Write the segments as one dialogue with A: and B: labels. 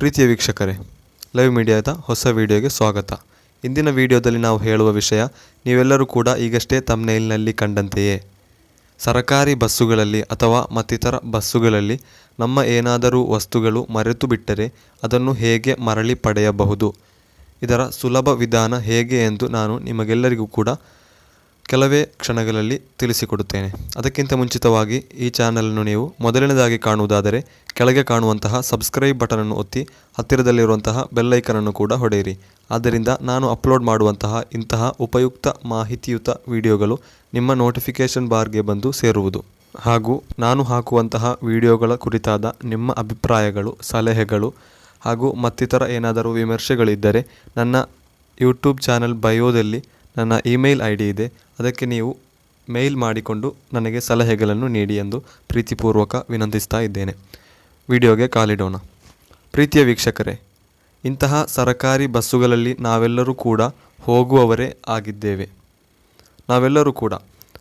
A: ಪ್ರೀತಿಯ ವೀಕ್ಷಕರೇ ಲೈವ್ ಮೀಡಿಯಾದ ಹೊಸ ವಿಡಿಯೋಗೆ ಸ್ವಾಗತ. ಇಂದಿನ ವಿಡಿಯೋದಲ್ಲಿ ನಾವು ಹೇಳುವ ವಿಷಯ, ನೀವೆಲ್ಲರೂ ಕೂಡ ಈಗಷ್ಟೇ ತಮ್ನೇಲ್ನಲ್ಲಿ ಕಂಡಂತೆಯೇ. ಸರಕಾರಿ ಬಸ್ಸುಗಳಲ್ಲಿ ಅಥವಾ ಮತ್ತಿತರ ಬಸ್ಸುಗಳಲ್ಲಿ ನಮ್ಮ ಏನಾದರೂ ವಸ್ತುಗಳು ಮರೆತು ಬಿಟ್ಟರೆ ಅದನ್ನು ಹೇಗೆ ಮರಳಿ ಪಡೆಯಬಹುದು? ಇದರ ಸುಲಭ ವಿಧಾನ ಹೇಗೆ ಎಂದು ನಾನು ನಿಮಗೆಲ್ಲರಿಗೂ ಕೂಡ ಕೆಲವೇ ಕ್ಷಣಗಳಲ್ಲಿ ತಿಳಿಸಿಕೊಡುತ್ತೇನೆ. ಅದಕ್ಕಿಂತ ಮುಂಚಿತವಾಗಿ ಈ ಚಾನಲನ್ನು ನೀವು ಮೊದಲನೇದಾಗಿ ಕಾಣುವುದಾದರೆ ಕೆಳಗೆ ಕಾಣುವಂತಹ ಸಬ್ಸ್ಕ್ರೈಬ್ ಬಟನನ್ನು ಒತ್ತಿ ಹತ್ತಿರದಲ್ಲಿರುವಂತಹ ಬೆಲ್ಲೈಕನನ್ನು ಕೂಡ ಹೊಡೆಯಿರಿ. ಆದ್ದರಿಂದ ನಾನು ಅಪ್ಲೋಡ್ ಮಾಡುವಂತಹ ಇಂತಹ ಉಪಯುಕ್ತ ಮಾಹಿತಿಯುತ ವಿಡಿಯೋಗಳು ನಿಮ್ಮ ನೋಟಿಫಿಕೇಷನ್ ಬಾರ್ಗೆ ಬಂದು ಸೇರುವುದು. ಹಾಗೂ ನಾನು ಹಾಕುವಂತಹ ವಿಡಿಯೋಗಳ ಕುರಿತಾದ ನಿಮ್ಮ ಅಭಿಪ್ರಾಯಗಳು, ಸಲಹೆಗಳು ಹಾಗೂ ಮತ್ತಿತರ ಏನಾದರೂ ವಿಮರ್ಶೆಗಳಿದ್ದರೆ ನನ್ನ ಯೂಟ್ಯೂಬ್ ಚಾನಲ್ ಬಯೋದಲ್ಲಿ ನನ್ನ ಇಮೇಲ್ ಐ ಡಿ ಇದೆ. ಅದಕ್ಕೆ ನೀವು ಮೇಲ್ ಮಾಡಿಕೊಂಡು ನನಗೆ ಸಲಹೆಗಳನ್ನು ನೀಡಿ ಎಂದು ಪ್ರೀತಿಪೂರ್ವಕ ವಿನಂತಿಸ್ತಾ ಇದ್ದೇನೆ. ವಿಡಿಯೋಗೆ ಕಾಲಿಡೋಣ. ಪ್ರೀತಿಯ ವೀಕ್ಷಕರೇ, ಇಂತಹ ಸರಕಾರಿ ಬಸ್ಸುಗಳಲ್ಲಿ ನಾವೆಲ್ಲರೂ ಕೂಡ ಹೋಗುವವರೇ ಆಗಿದ್ದೇವೆ. ನಾವೆಲ್ಲರೂ ಕೂಡ,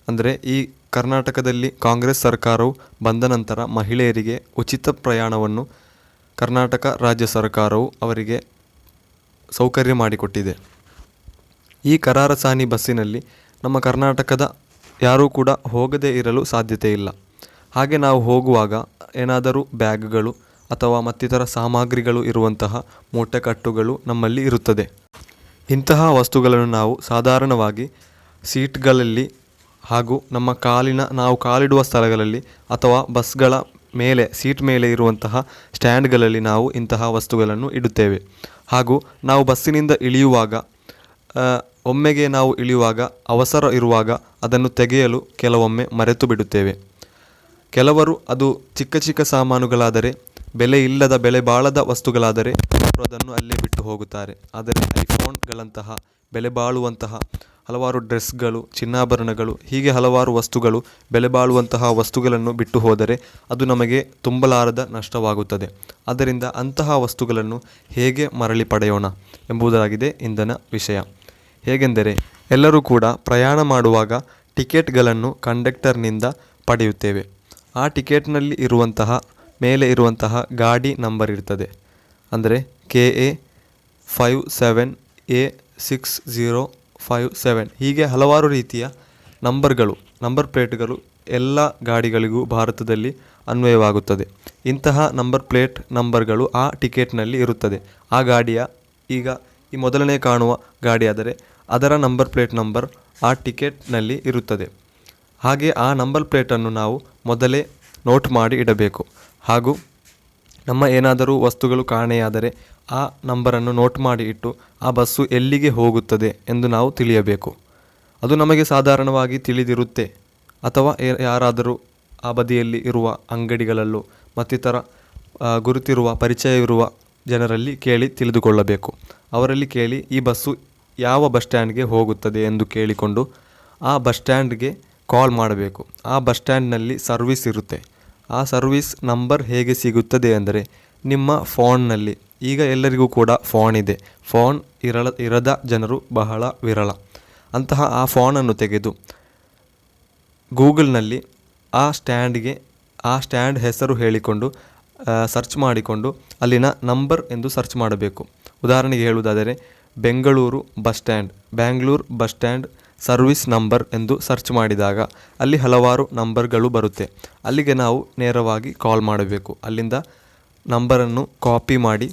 A: ಅಂದರೆ ಈ ಕರ್ನಾಟಕದಲ್ಲಿ ಕಾಂಗ್ರೆಸ್ ಸರ್ಕಾರವು ಬಂದ ನಂತರ ಮಹಿಳೆಯರಿಗೆ ಉಚಿತ ಪ್ರಯಾಣವನ್ನು ಕರ್ನಾಟಕ ರಾಜ್ಯ ಸರ್ಕಾರವು ಅವರಿಗೆ ಸೌಕರ್ಯ ಮಾಡಿಕೊಟ್ಟಿದೆ. ಈ ಕರಾರಸಾನಿ ಬಸ್ಸಿನಲ್ಲಿ ನಮ್ಮ ಕರ್ನಾಟಕದ ಯಾರೂ ಕೂಡ ಹೋಗದೇ ಇರಲು ಸಾಧ್ಯತೆ ಇಲ್ಲ. ಹಾಗೆ ನಾವು ಹೋಗುವಾಗ ಏನಾದರೂ ಬ್ಯಾಗ್ಗಳು ಅಥವಾ ಮತ್ತಿತರ ಸಾಮಗ್ರಿಗಳು ಇರುವಂತಹ ಮೂಟೆಕಟ್ಟುಗಳು ನಮ್ಮಲ್ಲಿ ಇರುತ್ತದೆ. ಇಂತಹ ವಸ್ತುಗಳನ್ನು ನಾವು ಸಾಧಾರಣವಾಗಿ ಸೀಟ್ಗಳಲ್ಲಿ ಹಾಗೂ ನಮ್ಮ ಕಾಲಿನ, ನಾವು ಕಾಲಿಡುವ ಸ್ಥಳಗಳಲ್ಲಿ ಅಥವಾ ಬಸ್ಗಳ ಮೇಲೆ, ಸೀಟ್ ಮೇಲೆ ಇರುವಂತಹ ಸ್ಟ್ಯಾಂಡ್ಗಳಲ್ಲಿ ನಾವು ಇಂತಹ ವಸ್ತುಗಳನ್ನು ಇಡುತ್ತೇವೆ. ಹಾಗೂ ನಾವು ಬಸ್ಸಿನಿಂದ ಇಳಿಯುವಾಗ ಒಮ್ಮೆಗೆ ನಾವು ಇಳಿಯುವಾಗ, ಅವಸರ ಇರುವಾಗ ಅದನ್ನು ತೆಗೆಯಲು ಕೆಲವೊಮ್ಮೆ ಮರೆತು ಬಿಡುತ್ತೇವೆ. ಕೆಲವರು ಅದು ಚಿಕ್ಕ ಚಿಕ್ಕ ಸಾಮಾನುಗಳಾದರೆ, ಬೆಲೆ ಇಲ್ಲದ ಬೆಲೆ ಬಾಳದ ವಸ್ತುಗಳಾದರೆ ಅವರು ಅದನ್ನು ಅಲ್ಲೇ ಬಿಟ್ಟು ಹೋಗುತ್ತಾರೆ. ಆದರೆ ಐಫೋನ್ಗಳಂತಹ ಬೆಲೆ ಬಾಳುವಂತಹ ಹಲವಾರು ಡ್ರೆಸ್ಗಳು, ಚಿನ್ನಾಭರಣಗಳು, ಹೀಗೆ ಹಲವಾರು ವಸ್ತುಗಳು ಬೆಲೆ ಬಾಳುವಂತಹ ವಸ್ತುಗಳನ್ನು ಬಿಟ್ಟು ಹೋದರೆ ಅದು ನಮಗೆ ತುಂಬಲಾರದ ನಷ್ಟವಾಗುತ್ತದೆ. ಆದ್ದರಿಂದ ಅಂತಹ ವಸ್ತುಗಳನ್ನು ಹೇಗೆ ಮರಳಿ ಪಡೆಯೋಣ ಎಂಬುದಾಗಿದೆ ಇಂದನ ವಿಷಯ. ಹೇಗೆಂದರೆ ಎಲ್ಲರೂ ಕೂಡ ಪ್ರಯಾಣ ಮಾಡುವಾಗ ಟಿಕೆಟ್ಗಳನ್ನು ಕಂಡಕ್ಟರ್ನಿಂದ ಪಡೆಯುತ್ತೇವೆ. ಆ ಟಿಕೆಟ್ನಲ್ಲಿ ಇರುವಂತಹ, ಮೇಲೆ ಇರುವಂತಹ ಗಾಡಿ ನಂಬರ್ ಇರ್ತದೆ. ಅಂದರೆ K A five seven, A six zero five seven. ಹೀಗೆ ಹಲವಾರು ರೀತಿಯ ನಂಬರ್ಗಳು, ನಂಬರ್ ಪ್ಲೇಟ್ಗಳು ಎಲ್ಲ ಗಾಡಿಗಳಿಗೂ ಭಾರತದಲ್ಲಿ ಅನ್ವಯವಾಗುತ್ತದೆ. ಇಂತಹ ನಂಬರ್ ಪ್ಲೇಟ್ ನಂಬರ್ಗಳು ಆ ಟಿಕೆಟ್ನಲ್ಲಿ ಇರುತ್ತದೆ. ಆ ಗಾಡಿಯ ಈಗ ಈ ಮೊದಲನೇ ಕಾಣುವ ಗಾಡಿಯಾದರೆ ಅದರ ನಂಬರ್ ಪ್ಲೇಟ್ ನಂಬರ್ ಆ ಟಿಕೆಟ್ನಲ್ಲಿ ಇರುತ್ತದೆ. ಹಾಗೆ ಆ ನಂಬರ್ ಪ್ಲೇಟನ್ನು ನಾವು ಮೊದಲೇ ನೋಟ್ ಮಾಡಿ ಇಡಬೇಕು. ಹಾಗೂ ನಮ್ಮ ಏನಾದರೂ ವಸ್ತುಗಳು ಕಾಣೆಯಾದರೆ ಆ ನಂಬರನ್ನು ನೋಟ್ ಮಾಡಿ ಇಟ್ಟು ಆ ಬಸ್ಸು ಎಲ್ಲಿಗೆ ಹೋಗುತ್ತದೆ ಎಂದು ನಾವು ತಿಳಿಯಬೇಕು. ಅದು ನಮಗೆ ಸಾಧಾರಣವಾಗಿ ತಿಳಿದಿರುತ್ತೆ. ಅಥವಾ ಯಾರಾದರೂ ಆ ಬದಿಯಲ್ಲಿ ಇರುವ ಅಂಗಡಿಗಳಲ್ಲೂ ಮತ್ತಿತರ ಗುರುತಿರುವ ಪರಿಚಯವಿರುವ ಜನರಲ್ಲಿ ಕೇಳಿ ತಿಳಿದುಕೊಳ್ಳಬೇಕು. ಅವರಲ್ಲಿ ಕೇಳಿ ಈ ಬಸ್ಸು ಯಾವ ಬಸ್ ಸ್ಟ್ಯಾಂಡ್ಗೆ ಹೋಗುತ್ತದೆ ಎಂದು ಕೇಳಿಕೊಂಡು ಆ ಬಸ್ ಸ್ಟ್ಯಾಂಡ್ಗೆ ಕಾಲ್ ಮಾಡಬೇಕು. ಆ ಬಸ್ ಸ್ಟ್ಯಾಂಡ್ನಲ್ಲಿ ಸರ್ವಿಸ್ ಇರುತ್ತೆ. ಆ ಸರ್ವಿಸ್ ನಂಬರ್ ಹೇಗೆ ಸಿಗುತ್ತದೆ ಅಂದರೆ ನಿಮ್ಮ ಫೋನ್ನಲ್ಲಿ. ಈಗ ಎಲ್ಲರಿಗೂ ಕೂಡ ಫೋನ್ ಇದೆ. ಫೋನ್ ಇರಲ ಇರದ ಜನರು ಬಹಳ ವಿರಳ. ಅಂತಹ ಆ ಫೋನನ್ನು ತೆಗೆದು ಗೂಗಲ್ನಲ್ಲಿ ಆ ಸ್ಟ್ಯಾಂಡ್ಗೆ ಆ ಸ್ಟ್ಯಾಂಡ್ ಹೆಸರು ಹೇಳಿಕೊಂಡು ಸರ್ಚ್ ಮಾಡಿಕೊಂಡು ಅಲ್ಲಿನ ನಂಬರ್ ಎಂದು ಸರ್ಚ್ ಮಾಡಬೇಕು. ಉದಾಹರಣೆಗೆ ಹೇಳುವುದಾದರೆ, Bengaluru bus stand, Bangalore bus stand service number ಎಂದು ಸರ್ಚ್ ಮಾಡಿದಾಗ ಅಲ್ಲಿ ಹಲವಾರು ನಂಬರ್ಗಳು ಬರುತ್ತೆ. ಅಲ್ಲಿಗೆ ನಾವು ನೇರವಾಗಿ ಕಾಲ್ ಮಾಡಬೇಕು. ಅಲ್ಲಿಂದ ನಂಬರನ್ನು ಕಾಪಿ ಮಾಡಿ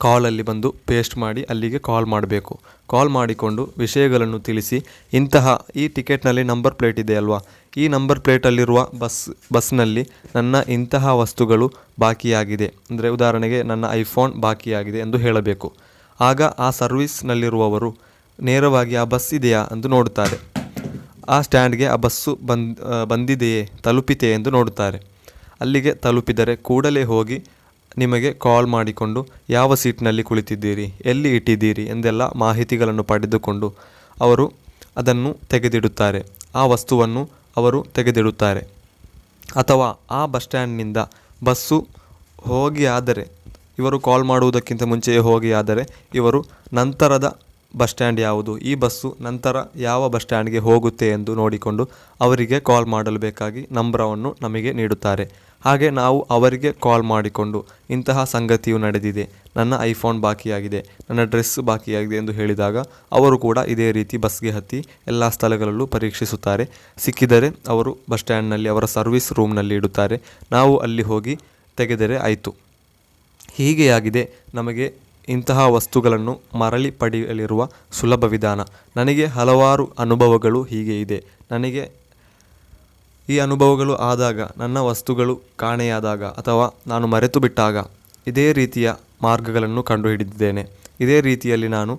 A: ಕಾಲಲ್ಲಿ ಬಂದು ಪೇಸ್ಟ್ ಮಾಡಿ ಅಲ್ಲಿಗೆ ಕಾಲ್ ಮಾಡಬೇಕು. ಕಾಲ್ ಮಾಡಿಕೊಂಡು ವಿಷಯಗಳನ್ನು ತಿಳಿಸಿ, ಇಂತಹ ಈ ಟಿಕೆಟ್ನಲ್ಲಿ ನಂಬರ್ ಪ್ಲೇಟ್ ಇದೆ ಅಲ್ವಾ? ಈ ನಂಬರ್ ಪ್ಲೇಟಲ್ಲಿರುವ ಬಸ್, ಬಸ್ನಲ್ಲಿ ನನ್ನ ಇಂತಹ ವಸ್ತುಗಳು ಬಾಕಿಯಾಗಿದೆ. ಅಂದರೆ ಉದಾಹರಣೆಗೆ ನನ್ನ ಐಫೋನ್ ಬಾಕಿಯಾಗಿದೆ ಎಂದು ಹೇಳಬೇಕು. ಆಗ ಆ ಸರ್ವಿಸ್ನಲ್ಲಿರುವವರು ನೇರವಾಗಿ ಆ ಬಸ್ ಇದೆಯಾ ಎಂದು ನೋಡುತ್ತಾರೆ. ಆ ಸ್ಟ್ಯಾಂಡ್ಗೆ ಆ ಬಸ್ಸು ಬಂದ್, ಬಂದಿದೆಯೇ ತಲುಪಿತೆ ಎಂದು ನೋಡುತ್ತಾರೆ. ಅಲ್ಲಿಗೆ ತಲುಪಿದರೆ ಕೂಡಲೇ ಹೋಗಿ ನಿಮಗೆ ಕಾಲ್ ಮಾಡಿಕೊಂಡು ಯಾವ ಸೀಟ್ನಲ್ಲಿ ಕುಳಿತಿದ್ದೀರಿ, ಎಲ್ಲಿ ಇಟ್ಟಿದ್ದೀರಿ ಎಂದೆಲ್ಲ ಮಾಹಿತಿಗಳನ್ನು ಪಡೆದುಕೊಂಡು ಅವರು ಅದನ್ನು ತೆಗೆದಿಡುತ್ತಾರೆ. ಆ ವಸ್ತುವನ್ನು ಅವರು ತೆಗೆದಿಡುತ್ತಾರೆ. ಅಥವಾ ಆ ಬಸ್ ಸ್ಟ್ಯಾಂಡ್ನಿಂದ ಬಸ್ಸು ಹೋಗಿ ಆದರೆ ಇವರು ಕಾಲ್ ಮಾಡುವುದಕ್ಕಿಂತ ಮುಂಚೆಯೇ ಹೋಗಿ ಆದರೆ ಇವರು ನಂತರದ ಬಸ್ ಸ್ಟ್ಯಾಂಡ್ ಯಾವುದು, ಈ ಬಸ್ಸು ನಂತರ ಯಾವ ಬಸ್ ಸ್ಟ್ಯಾಂಡ್ಗೆ ಹೋಗುತ್ತೆ ಎಂದು ನೋಡಿಕೊಂಡು ಅವರಿಗೆ ಕಾಲ್ ಮಾಡಲು ಬೇಕಾಗಿ ನಂಬರವನ್ನು ನಮಗೆ ನೀಡುತ್ತಾರೆ. ಹಾಗೆ ನಾವು ಅವರಿಗೆ ಕಾಲ್ ಮಾಡಿಕೊಂಡು ಇಂತಹ ಸಂಗತಿಯು ನಡೆದಿದೆ. ನನ್ನ ಐಫೋನ್ ಬಾಕಿಯಾಗಿದೆ, ನನ್ನ ಡ್ರೆಸ್ ಬಾಕಿಯಾಗಿದೆ ಎಂದು ಹೇಳಿದಾಗ ಅವರು ಕೂಡ ಇದೇ ರೀತಿ ಬಸ್ಗೆ ಹತ್ತಿ ಎಲ್ಲ ಸ್ಥಳಗಳಲ್ಲೂ ಪರೀಕ್ಷಿಸುತ್ತಾರೆ. ಸಿಕ್ಕಿದರೆ ಅವರು ಬಸ್ ಸ್ಟ್ಯಾಂಡ್ನಲ್ಲಿ ಅವರ ಸರ್ವಿಸ್ ರೂಮ್ನಲ್ಲಿ ಇಡುತ್ತಾರೆ. ನಾವು ಅಲ್ಲಿ ಹೋಗಿ ತೆಗೆದರೆ ಆಯಿತು. ಹೀಗೆಯಾಗಿದೆ ನಮಗೆ ಇಂತಹ ವಸ್ತುಗಳನ್ನು ಮರಳಿ ಪಡೆಯಲಿರುವ ಸುಲಭ ವಿಧಾನ. ನನಗೆ ಹಲವಾರು ಅನುಭವಗಳು ಹೀಗೆ ಇದೆ. ನನಗೆ ಈ ಅನುಭವಗಳು ಆದಾಗ, ನನ್ನ ವಸ್ತುಗಳು ಕಾಣೆಯಾದಾಗ ಅಥವಾ ನಾನು ಮರೆತು ಬಿಟ್ಟಾಗ ಇದೇ ರೀತಿಯ ಮಾರ್ಗಗಳನ್ನು ಕಂಡುಹಿಡಿದಿದ್ದೇನೆ. ಇದೇ ರೀತಿಯಲ್ಲಿ ನಾನು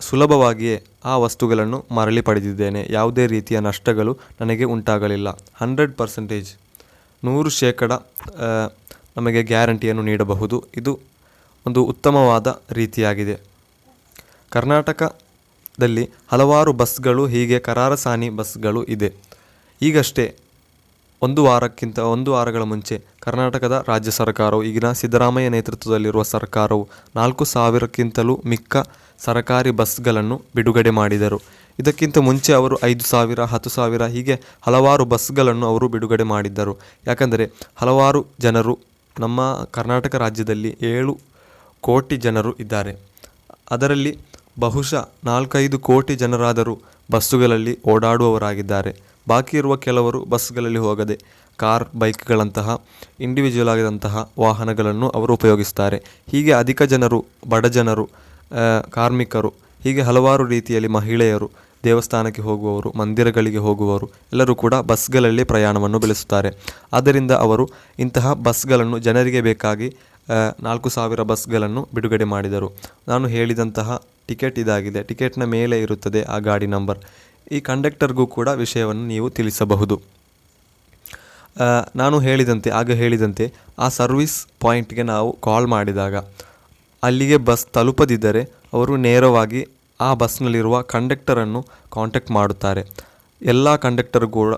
A: ಸುಲಭವಾಗಿಯೇ ಆ ವಸ್ತುಗಳನ್ನು ಮರಳಿ ಪಡೆದಿದ್ದೇನೆ. ಯಾವುದೇ ರೀತಿಯ ನಷ್ಟಗಳು ನನಗೆ ಉಂಟಾಗಲಿಲ್ಲ. ಹಂಡ್ರೆಡ್ ಪರ್ಸೆಂಟೇಜ್ ನೂರು ಶೇಕಡ ನಮಗೆ ಗ್ಯಾರಂಟಿಯನ್ನು ನೀಡಬಹುದು. ಇದು ಒಂದು ಉತ್ತಮವಾದ ರೀತಿಯಾಗಿದೆ. ಕರ್ನಾಟಕದಲ್ಲಿ ಹಲವಾರು ಬಸ್ಗಳು, ಹೀಗೆ ಕರಾರಸಾನಿ ಬಸ್ಗಳು ಇದೆ. ಈಗಷ್ಟೇ ಒಂದು ವಾರಕ್ಕಿಂತ ಒಂದು ವಾರಗಳ ಮುಂಚೆ ಕರ್ನಾಟಕದ ರಾಜ್ಯ ಸರ್ಕಾರವು, ಈಗಿನ ಸಿದ್ದರಾಮಯ್ಯ ನೇತೃತ್ವದಲ್ಲಿರುವ ಸರ್ಕಾರವು ನಾಲ್ಕು ಸಾವಿರಕ್ಕಿಂತಲೂ ಮಿಕ್ಕ ಸರ್ಕಾರಿ ಬಸ್ಗಳನ್ನು ಬಿಡುಗಡೆ ಮಾಡಿದರು. ಇದಕ್ಕಿಂತ ಮುಂಚೆ ಅವರು ಐದು ಸಾವಿರ, ಹತ್ತು ಸಾವಿರ, ಹೀಗೆ ಹಲವಾರು ಬಸ್ಗಳನ್ನು ಅವರು ಬಿಡುಗಡೆ ಮಾಡಿದ್ದರು. ಯಾಕಂದರೆ ಹಲವಾರು ಜನರು ನಮ್ಮ ಕರ್ನಾಟಕ ರಾಜ್ಯದಲ್ಲಿ ಏಳು ಕೋಟಿ ಜನರು ಇದ್ದಾರೆ. ಅದರಲ್ಲಿ ಬಹುಶಃ ನಾಲ್ಕೈದು ಕೋಟಿ ಜನರಾದರೂ ಬಸ್ಸುಗಳಲ್ಲಿ ಓಡಾಡುವವರಾಗಿದ್ದಾರೆ. ಬಾಕಿ ಇರುವ ಕೆಲವರು ಬಸ್ಗಳಲ್ಲಿ ಹೋಗದೆ, ಕಾರ್ ಬೈಕ್ಗಳಂತಹ ಇಂಡಿವಿಜುವಲ್ ಆಗಿದಂತಹ ವಾಹನಗಳನ್ನು ಅವರು ಉಪಯೋಗಿಸ್ತಾರೆ. ಹೀಗೆ ಅಧಿಕ ಜನರು, ಬಡ ಜನರು ಕಾರ್ಮಿಕರು, ಹೀಗೆ ಹಲವಾರು ರೀತಿಯಲ್ಲಿ ಮಹಿಳೆಯರು ದೇವಸ್ಥಾನಕ್ಕೆ ಹೋಗುವವರು, ಮಂದಿರಗಳಿಗೆ ಹೋಗುವವರು, ಎಲ್ಲರೂ ಕೂಡ ಬಸ್ಗಳಲ್ಲಿ ಪ್ರಯಾಣವನ್ನು ಬೆಳೆಸುತ್ತಾರೆ. ಆದ್ದರಿಂದ ಅವರು ಇಂತಹ ಬಸ್ಗಳನ್ನು ಜನರಿಗೆ ಬೇಕಾಗಿ ನಾಲ್ಕು ಸಾವಿರ ಬಸ್ಗಳನ್ನು ಬಿಡುಗಡೆ ಮಾಡಿದರು. ನಾನು ಹೇಳಿದಂತಹ ಟಿಕೆಟ್ ಇದಾಗಿದೆ. ಟಿಕೆಟ್ನ ಮೇಲೆ ಇರುತ್ತದೆ ಆ ಗಾಡಿ ನಂಬರ್. ಈ ಕಂಡಕ್ಟರ್ಗೂ ಕೂಡ ವಿಷಯವನ್ನು ನೀವು ತಿಳಿಸಬಹುದು. ನಾನು ಹೇಳಿದಂತೆ, ಆಗ ಹೇಳಿದಂತೆ, ಆ ಸರ್ವಿಸ್ ಪಾಯಿಂಟ್ಗೆ ನಾವು ಕಾಲ್ ಮಾಡಿದಾಗ, ಅಲ್ಲಿಗೆ ಬಸ್ ತಲುಪದಿದ್ದರೆ ಅವರು ನೇರವಾಗಿ ಆ ಬಸ್ನಲ್ಲಿರುವ ಕಂಡಕ್ಟರನ್ನು ಕಾಂಟ್ಯಾಕ್ಟ್ ಮಾಡುತ್ತಾರೆ. ಎಲ್ಲ ಕಂಡಕ್ಟರ್ ಕೂಡ,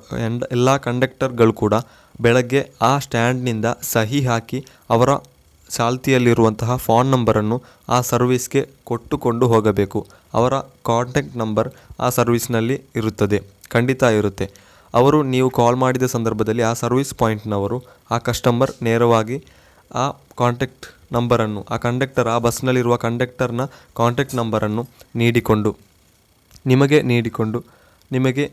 A: ಎಲ್ಲ ಕಂಡಕ್ಟರ್ಗಳು ಕೂಡ ಬೆಳಗ್ಗೆ ಆ ಸ್ಟ್ಯಾಂಡ್ನಿಂದ ಸಹಿ ಹಾಕಿ ಅವರ ಚಾಲ್ತಿಯಲ್ಲಿರುವಂತಹ ಫೋನ್ ನಂಬರನ್ನು ಆ ಸರ್ವಿಸ್ಗೆ ಕೊಟ್ಟುಕೊಂಡು ಹೋಗಬೇಕು. ಅವರ ಕಾಂಟ್ಯಾಕ್ಟ್ ನಂಬರ್ ಆ ಸರ್ವಿಸ್ನಲ್ಲಿ ಇರುತ್ತದೆ. ಖಂಡಿತ ಇರುತ್ತೆ. ಅವರು ನೀವು ಕಾಲ್ ಮಾಡಿದ ಸಂದರ್ಭದಲ್ಲಿ ಆ ಸರ್ವಿಸ್ ಪಾಯಿಂಟ್ನವರು, ಆ ಕಸ್ಟಮರ್ ನೇರವಾಗಿ ಆ ಕಾಂಟ್ಯಾಕ್ಟ್ ನಂಬರನ್ನು, ಆ ಕಂಡಕ್ಟರ್, ಆ ಬಸ್ನಲ್ಲಿರುವ ಕಂಡಕ್ಟರ್ನ ಕಾಂಟ್ಯಾಕ್ಟ್ ನಂಬರನ್ನು ನೀಡಿಕೊಂಡು, ನಿಮಗೆ ನೀಡಿಕೊಂಡು, ನಿಮಗೆ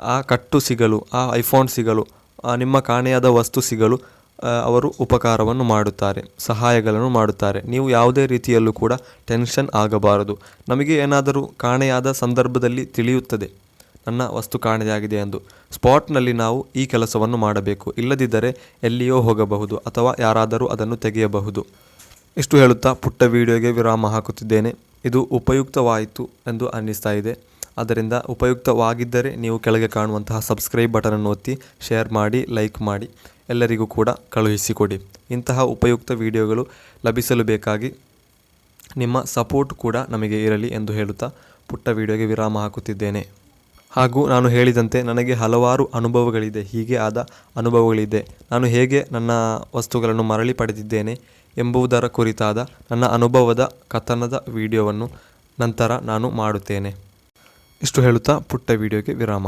A: ಆ ಕಟ್ಟು ಸಿಗಲು, ಆ ಐಫೋನ್ ಸಿಗಲು ನಿಮ್ಮ ಕಾಣೆಯಾದ ವಸ್ತು ಸಿಗಲು ಅವರು ಉಪಕಾರವನ್ನು ಮಾಡುತ್ತಾರೆ, ಸಹಾಯಗಳನ್ನು ಮಾಡುತ್ತಾರೆ. ನೀವು ಯಾವುದೇ ರೀತಿಯಲ್ಲೂ ಕೂಡ ಟೆನ್ಷನ್ ಆಗಬಾರದು. ನಮಗೆ ಏನಾದರೂ ಕಾಣೆಯಾದ ಸಂದರ್ಭದಲ್ಲಿ ತಿಳಿಯುತ್ತದೆ, ನನ್ನ ವಸ್ತು ಕಾಣೆಯಾಗಿದೆ ಎಂದು. ಸ್ಪಾಟ್ನಲ್ಲಿ ನಾವು ಈ ಕೆಲಸವನ್ನು ಮಾಡಬೇಕು. ಇಲ್ಲದಿದ್ದರೆ ಎಲ್ಲಿಯೋ ಹೋಗಬಹುದು ಅಥವಾ ಯಾರಾದರೂ ಅದನ್ನು ತೆಗೆಯಬಹುದು. ಇಷ್ಟು ಹೇಳುತ್ತಾ ಪುಟ್ಟ ವಿಡಿಯೋಗೆ ವಿರಾಮ ಹಾಕುತ್ತಿದ್ದೇನೆ. ಇದು ಉಪಯುಕ್ತವಾಯಿತು ಎಂದು ಅನ್ನಿಸ್ತಾ ಇದೆ. ಆದ್ದರಿಂದ ಉಪಯುಕ್ತವಾಗಿದ್ದರೆ ನೀವು ಕೆಳಗೆ ಕಾಣುವಂತಹ ಸಬ್ಸ್ಕ್ರೈಬ್ ಬಟನನ್ನು ಒತ್ತಿ, ಶೇರ್ ಮಾಡಿ, ಲೈಕ್ ಮಾಡಿ. ಎಲ್ಲರಿಗೂ ಕೂಡ ಕಳುಹಿಸಿಕೊಡಿ. ಇಂತಹ ಉಪಯುಕ್ತ ವಿಡಿಯೋಗಳು ಲಭಿಸಲು ಬೇಕಾಗಿ ನಿಮ್ಮ ಸಪೋರ್ಟ್ ಕೂಡ ನಮಗೆ ಇರಲಿ ಎಂದು ಹೇಳುತ್ತಾ ಪುಟ್ಟ ವಿಡಿಯೋಗೆ ವಿರಾಮ ಹಾಕುತ್ತಿದ್ದೇನೆ. ಹಾಗೂ ನಾನು ಹೇಳಿದಂತೆ ನನಗೆ ಹಲವಾರು ಅನುಭವಗಳಿದೆ, ಹೀಗೆ ಆದ ಅನುಭವಗಳಿದೆ. ನಾನು ಹೇಗೆ ನನ್ನ ವಸ್ತುಗಳನ್ನು ಮರಳಿ ಪಡೆದಿದ್ದೇನೆ ಎಂಬುದರ ಕುರಿತಾದ ನನ್ನ ಅನುಭವದ ಕಥನದ ವಿಡಿಯೋವನ್ನು ನಂತರ ನಾನು ಮಾಡುತ್ತೇನೆ. ಇಷ್ಟು ಹೇಳುತ್ತಾ ಪುಟ್ಟ ವಿಡಿಯೋಗೆ ವಿರಾಮ.